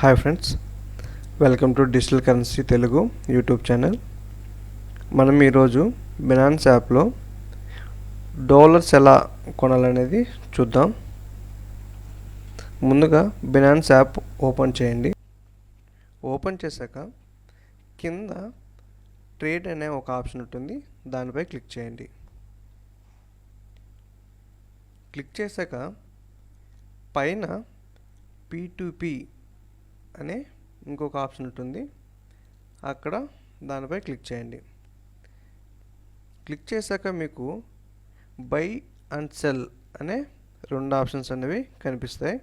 Hi friends welcome to digital currency Telugu YouTube channel. మనం ఈరోజు Binance యాప్లో dollars ఎలా కొనాలనేది చూద్దాం. ముందుగా బినాన్స్ యాప్ ఓపెన్ చేయండి. ఓపెన్ చేశాక కింద ట్రేడ్ అనే ఒక ఆప్షన్ ఉంటుంది దానిపై క్లిక్ చేయండి. క్లిక్ చేశాక పైన పీ టు పీ అనే ఇంకొక ఆప్షన్ ఉంటుంది. అక్కడ దానిపై క్లిక్ చేయండి. క్లిక్ చేశాక మీకు బై అండ్ సెల్ అనే రెండు ఆప్షన్స్ అనేవి కనిపిస్తాయి.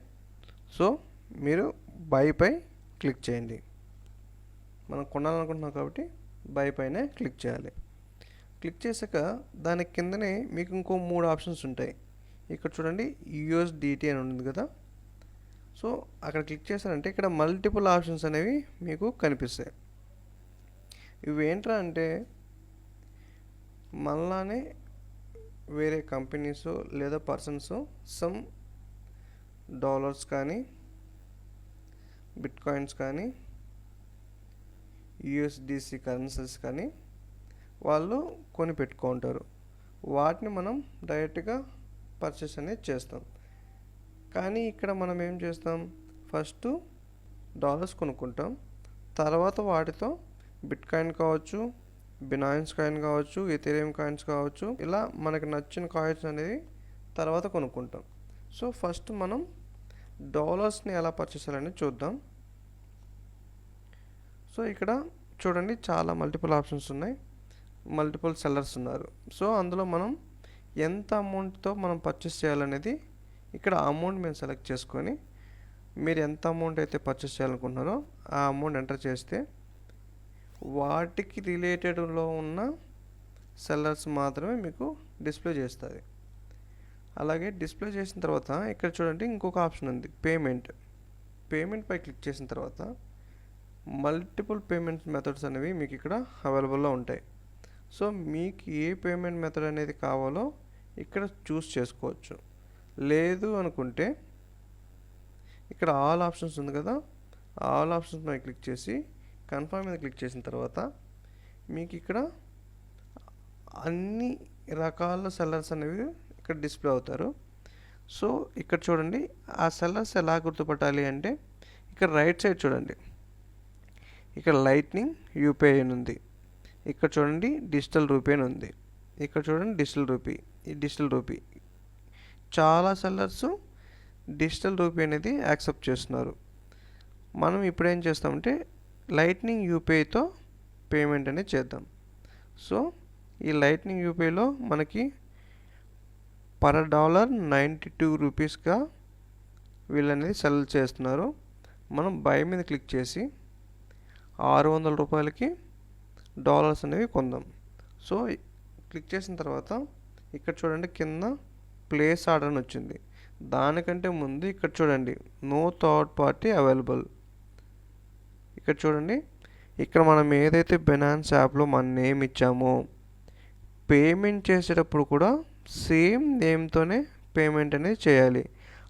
సో మీరు బైపై క్లిక్ చేయండి. మనం కొనాలనుకుంటున్నాం కాబట్టి బై పైనే క్లిక్ చేయాలి. క్లిక్ చేశాక దాని కిందనే మీకు ఇంకో మూడు ఆప్షన్స్ ఉంటాయి. ఇక్కడ చూడండి యూఎస్డిటీ అని ఉంది కదా. సో అక్కడ క్లిక్ చేశారంటే ఇక్కడ మల్టిపుల్ ఆప్షన్స్ అనేవి మీకు కనిపిస్తాయి. ఇవి ఏంట్రా అంటే మళ్ళానే వేరే కంపెనీస్ లేదా పర్సన్స్ సమ్ డాలర్స్ కానీ బిట్ కాయిన్స్ కానీ యుఎస్డిసి కరెన్సీస్ కానీ వాళ్ళు కొని పెట్టుకుంటారు. వాటిని మనం డైరెక్ట్గా పర్చేస్ అనేది చేస్తాం. కానీ ఇక్కడ మనం ఏం చేస్తాం? ఫస్ట్ డాలర్స్ కొనుక్కుంటాం. తర్వాత వాటితో బిట్ కాయిన్ కావచ్చు బినాయిన్స్ కాయిన్ కావచ్చు ఎథేరియం కాయిన్స్ కావచ్చు ఇలా మనకి నచ్చిన కాయిన్స్ అనేది తర్వాత కొనుక్కుంటాం. సో ఫస్ట్ మనం డాలర్స్ని ఎలా పర్చేస్ చేయాలని చూద్దాం. సో ఇక్కడ చూడండి చాలా మల్టిపుల్ ఆప్షన్స్ ఉన్నాయి. మల్టిపుల్ సెల్లర్స్ ఉన్నారు. సో అందులో మనం ఎంత అమౌంట్తో మనం పర్చేస్ చేయాలనేది ఇక్కడ అమౌంట్ మేము సెలెక్ట్ చేసుకొని మీరు ఎంత అమౌంట్ అయితే పర్చేస్ చేయాలనుకుంటున్నారో ఆ అమౌంట్ ఎంటర్ చేస్తే వాటికి రిలేటెడ్లో ఉన్న సెల్లర్స్ మాత్రమే మీకు డిస్ప్లే చేస్తుంది. అలాగే డిస్ప్లే చేసిన తర్వాత ఇక్కడ చూడండి ఇంకొక ఆప్షన్ ఉంది పేమెంట్ పేమెంట్పై క్లిక్ చేసిన తర్వాత మల్టిపుల్ పేమెంట్ మెథడ్స్ అనేవి మీకు ఇక్కడ అవైలబుల్లో ఉంటాయి. సో మీకు ఏ పేమెంట్ మెథడ్ అనేది కావాలో ఇక్కడ చూస్ చేసుకోవచ్చు. లేదు అనుకుంటే ఇక్కడ ఆల్ ఆప్షన్స్ ఉంది కదా ఆల్ ఆప్షన్స్ మీద క్లిక్ చేసి కన్ఫర్మ్ మీద క్లిక్ చేసిన తర్వాత మీకు ఇక్కడ అన్ని రకాల సెల్లర్స్ అనేవి ఇక్కడ డిస్ప్లే అవుతారు. సో ఇక్కడ చూడండి ఆ సెల్లర్స్ ఎలా గుర్తుపట్టాలి అంటే ఇక్కడ రైట్ సైడ్ చూడండి. ఇక్కడ లైట్నింగ్ యూపీఐ అని ఉంది. ఇక్కడ చూడండి డిజిటల్ రూపీ అని ఉంది. ఇక్కడ చూడండి డిజిటల్ రూపీ ఈ డిజిటల్ రూపీ చాలా సెల్లర్స్ డిజిటల్ రూపీ అనేది యాక్సెప్ట్ చేస్తున్నారు. మనం ఇప్పుడు ఏం చేస్తామంటే లైట్నింగ్ యూపీఐతో పేమెంట్ అనేది చేద్దాం. సో ఈ లైట్నింగ్ యూపీఐలో మనకి పర్ డాలర్ నైంటీ టూ రూపీస్గా వీళ్ళనేది సెల్ చేస్తున్నారు. మనం బై మీద క్లిక్ చేసి ఆరు వందల రూపాయలకి డాలర్స్ అనేవి కొందాం. సో క్లిక్ చేసిన తర్వాత ఇక్కడ చూడండి కింద ప్లేస్ ఆర్డర్ అని వచ్చింది. దానికంటే ముందు ఇక్కడ చూడండి నో థర్డ్ పార్టీ అవైలబుల్ ఇక్కడ చూడండి ఇక్కడ మనం ఏదైతే బెనాన్స్ యాప్లో మన నేమ్ ఇచ్చామో పేమెంట్ చేసేటప్పుడు కూడా సేమ్ నేమ్తోనే పేమెంట్ అనేది చేయాలి.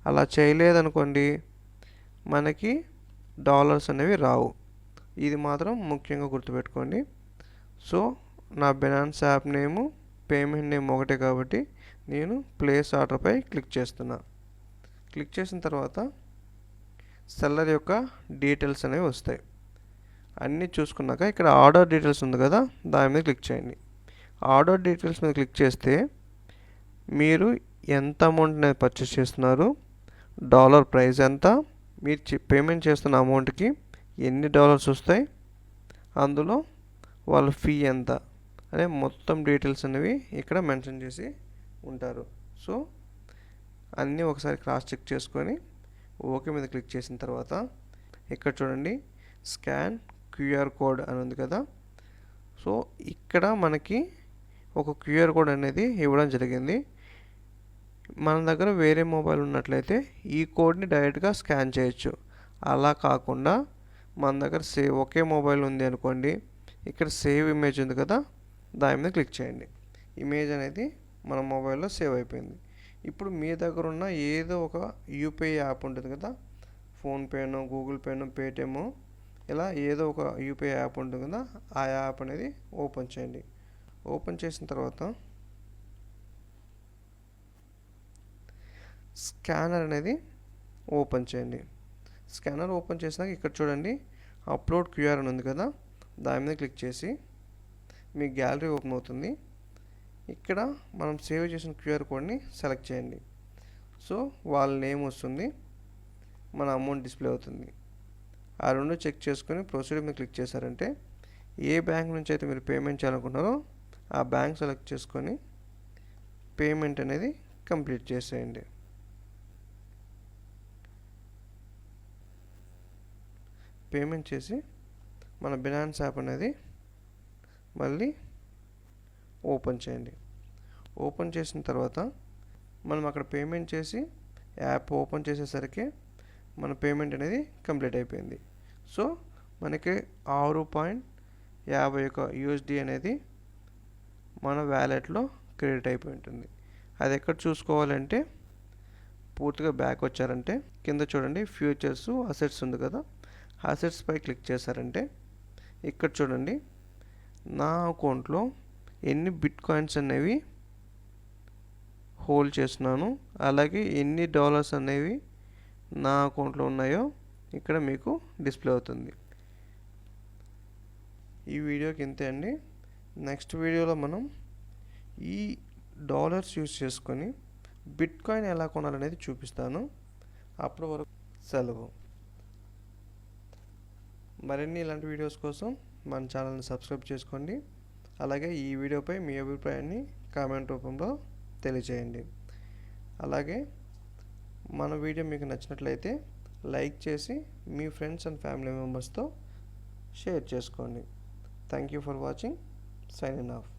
అలా చేయలేదనుకోండి మనకి డాలర్స్ అనేవి రావు. ఇది మాత్రం ముఖ్యంగా గుర్తుపెట్టుకోండి. సో నా Binance app name payment name ఒకటే కాబట్టి నేను ప్లేస్ ఆర్డర్పై క్లిక్ చేస్తున్నా. క్లిక్ చేసిన తర్వాత సెల్లర్ యొక్క డీటెయిల్స్ అనేవి వస్తాయి. అన్నీ చూసుకున్నాక ఇక్కడ ఆర్డర్ డీటెయిల్స్ ఉంది కదా దాని మీద క్లిక్ చేయండి. ఆర్డర్ డీటెయిల్స్ మీద క్లిక్ చేస్తే మీరు ఎంత అమౌంట్ అనేది పర్చేస్ చేస్తున్నారు డాలర్ ప్రైస్ ఎంత మీరు పేమెంట్ చేస్తున్న అమౌంట్కి ఎన్ని డాలర్స్ వస్తాయి అందులో వాళ్ళ ఫీ ఎంత అనే మొత్తం డీటెయిల్స్ అనేవి ఇక్కడ మెన్షన్ చేసి ఉంటారు. సో అన్నీ ఒకసారి క్రాస్ చెక్ చేసుకొని ఓకే మీద క్లిక్ చేసిన తర్వాత ఇక్కడ చూడండి స్కాన్ క్యూఆర్ కోడ్ అని ఉంది కదా. సో ఇక్కడ మనకి ఒక క్యూఆర్ కోడ్ అనేది ఇవ్వడం జరిగింది. మన దగ్గర వేరే మొబైల్ ఉన్నట్లయితే ఈ కోడ్ని డైరెక్ట్గా స్కాన్ చేయొచ్చు. అలా కాకుండా మన దగ్గర సేవ్ ఒకే మొబైల్ ఉంది అనుకోండి ఇక్కడ సేవ్ ఇమేజ్ ఉంది కదా దాని మీద క్లిక్ చేయండి. ఇమేజ్ అనేది మన మొబైల్లో సేవ్ అయిపోయింది. ఇప్పుడు మీ దగ్గర ఉన్న ఏదో ఒక యూపీఐ యాప్ ఉంటుంది కదా? ఫోన్పేనో గూగుల్ పేనో పేటిఎమ్ ఇలా ఏదో ఒక యూపీఐ యాప్ ఉంటుంది కదా? ఆ యాప్ అనేది ఓపెన్ చేయండి. ఓపెన్ చేసిన తర్వాత స్కానర్ అనేది ఓపెన్ చేయండి. స్కానర్ ఓపెన్ చేసినాక ఇక్కడ చూడండి అప్లోడ్ క్యూఆర్ అని ఉంది కదా? దాని మీద క్లిక్ చేసి మీ గ్యాలరీ ఓపెన్ అవుతుంది. ఇక్కడ మనం సేవ్ చేసిన క్యూఆర్ కోడ్ని సెలెక్ట్ చేయండి. సో వాళ్ళ నేమ్ వస్తుంది. మన అమౌంట్ డిస్ప్లే అవుతుంది. ఆ రెండు చెక్ చేసుకొని ప్రొసీడ్ మీద క్లిక్ చేశారంటే ఏ బ్యాంక్ నుంచి అయితే మీరు పేమెంట్ చేయాలనుకుంటున్నారో ఆ బ్యాంక్ సెలెక్ట్ చేసుకొని పేమెంట్ అనేది కంప్లీట్ చేసేయండి. పేమెంట్ చేసి మన బినాన్స్ యాప్ అనేది మళ్ళీ ఓపెన్ చేయండి. ఓపెన్ చేసిన తర్వాత మనం అక్కడ పేమెంట్ చేసి యాప్ ఓపెన్ చేసేసరికి మన పేమెంట్ అనేది కంప్లీట్ అయిపోయింది. సో మనకి ఆరు పాయింట్ యాభై ఒక యూఎస్డి అనేది మన వ్యాలెట్లో క్రెడిట్ అయిపోయి ఉంటుంది. అది ఎక్కడ చూసుకోవాలంటే పూర్తిగా బ్యాక్ వచ్చారంటే కింద చూడండి ఫ్యూచర్స్ అసెట్స్ ఉంది కదా అసెట్స్ పై క్లిక్ చేశారంటే ఇక్కడ చూడండి నా అకౌంట్లో ఎన్ని బిట్ కాయిన్స్ అనేవి హోల్డ్ చేస్తున్నాను. అలాగే ఎన్ని డాలర్స్ అనేవి నా అకౌంట్లో ఉన్నాయో ఇక్కడ మీకు డిస్ప్లే అవుతుంది. ఈ వీడియోకి ఇంతే అండి. నెక్స్ట్ వీడియోలో మనం ఈ డాలర్స్ యూస్ చేసుకొని బిట్ కాయిన్ ఎలా కొనాలనేది చూపిస్తాను. అప్పటి వరకు సెలవు. మరిన్ని ఇలాంటి వీడియోస్ కోసం మన ఛానల్ని సబ్స్క్రైబ్ చేసుకోండి. అలాగే ఈ వీడియోపై మీ అభిప్రాయాన్ని కామెంట్ రూపంలో తెలియజేయండి అలాగే మన వీడియో మీకు నచ్చినట్లయితే లైక్ చేసి మీ ఫ్రెండ్స్ అండ్ ఫ్యామిలీ మెంబర్స్తో షేర్ చేసుకోండి. Thank you for watching. Sign in off.